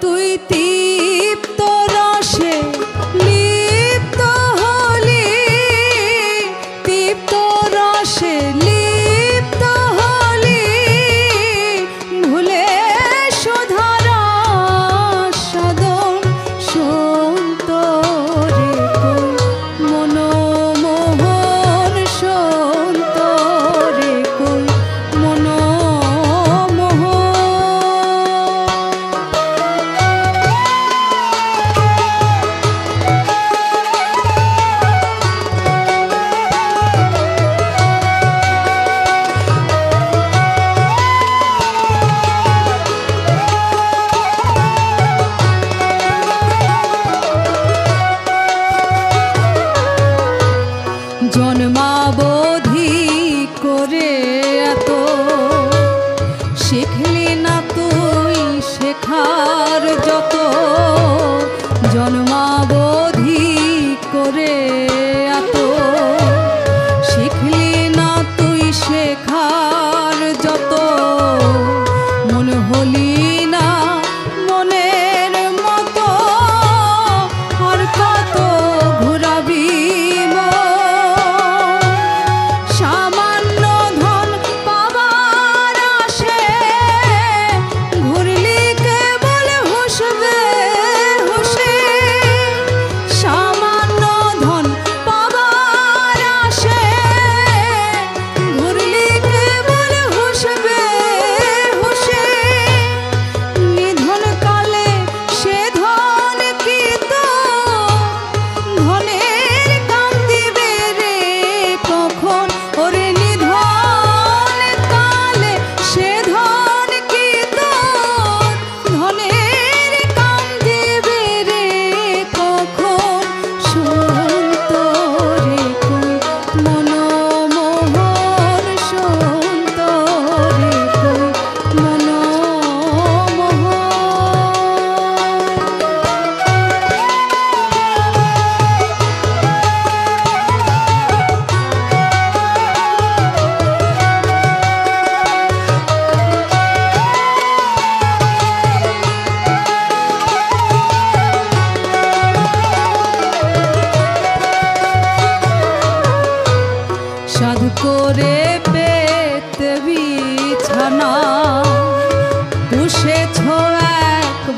Tu e ti. জন্মাবো।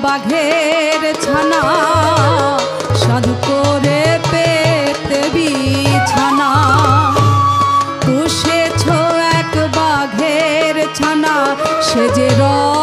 বাঘের ছানা সাধু করে পেতে বিছানা। পুষেছ এক বাঘের ছানা সে যে রয়